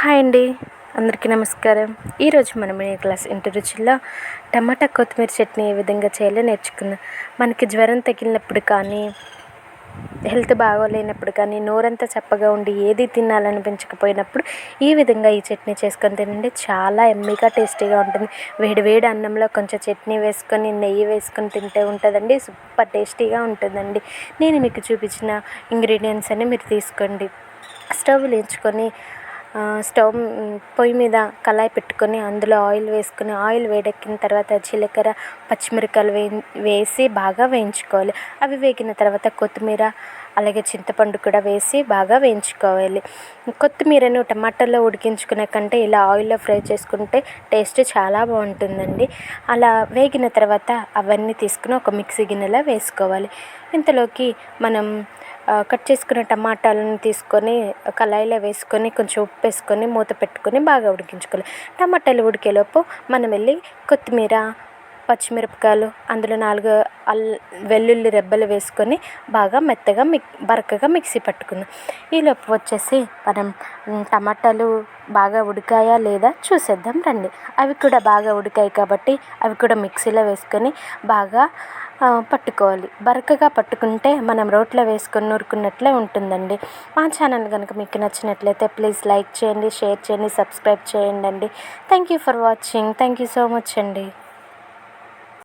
Hi అండి. అందరికీ నమస్కారం. ఈరోజు మనం మీ క్లాస్ ఇంటి రుచుల్లో టమాటా కొత్తిమీర చట్నీ ఏ విధంగా చేయాలో నేర్చుకుందాం. మనకి జ్వరం తగిలినప్పుడు కానీ హెల్త్ బాగోలేనప్పుడు కానీ నోరంతా చప్పగా ఉండి ఏది తినాలనిపించకపోయినప్పుడు ఈ విధంగా ఈ చట్నీ చేసుకొని తినండి. చాలా ఎమ్మీగా టేస్టీగా ఉంటుంది. వేడి వేడి అన్నంలో కొంచెం చట్నీ వేసుకొని నెయ్యి వేసుకొని తింటే ఉంటుందండి. సూపర్ టేస్టీగా ఉంటుందండి. నేను మీకు చూపించిన ఇంగ్రీడియంట్స్ అన్ని మీరు తీసుకోండి. స్టవ్ లేచుకొని స్టవ్ పొయ్యి మీద కళాయి పెట్టుకొని అందులో ఆయిల్ వేసుకొని ఆయిల్ వేడెక్కిన తర్వాత జీలకర్ర పచ్చిమిరపకాయలు వే వేసి బాగా వేయించుకోవాలి. అవి వేగిన తర్వాత కొత్తిమీర అలాగే చింతపండు కూడా వేసి బాగా వేయించుకోవాలి. కొత్తిమీరను టమాటాలో ఉడికించుకునే కంటే ఇలా ఆయిల్లో ఫ్రై చేసుకుంటే టేస్ట్ చాలా బాగుంటుందండి. అలా వేగిన తర్వాత అవన్నీ తీసుకుని ఒక మిక్సీ గిన్నెలో వేసుకోవాలి. ఇంతలోకి మనం కట్ చేసుకున్న టమాటాలను తీసుకొని కళాయిలో వేసుకొని కొంచెం ఉప్పు వేసుకొని మూత పెట్టుకొని బాగా ఉడికించుకోవాలి. టమాటాలు ఉడికేలోపు మనం వెళ్ళి కొత్తిమీర పచ్చిమిరపకాయలు అందులో నాలుగు అల్ వెల్లుల్లి రెబ్బలు వేసుకొని బాగా మెత్తగా మిక్ బరకగా మిక్సీ పట్టుకుందాం. ఈలోపు వచ్చేసి మనం టమాటాలు బాగా ఉడికాయా లేదా చూసేద్దాం రండి. అవి కూడా బాగా ఉడికాయి కాబట్టి అవి కూడా మిక్సీలో వేసుకొని బాగా పట్టుకోవాలి. బరకగా పట్టుకుంటే మనం రోట్లో వేసుకొని నూరుకున్నట్లే ఉంటుందండి. మా ఛానల్ కనుక మీకు నచ్చినట్లయితే ప్లీజ్ లైక్ చేయండి షేర్ చేయండి సబ్స్క్రైబ్ చేయండి అండి thank you for watching. Thank you so much అండి.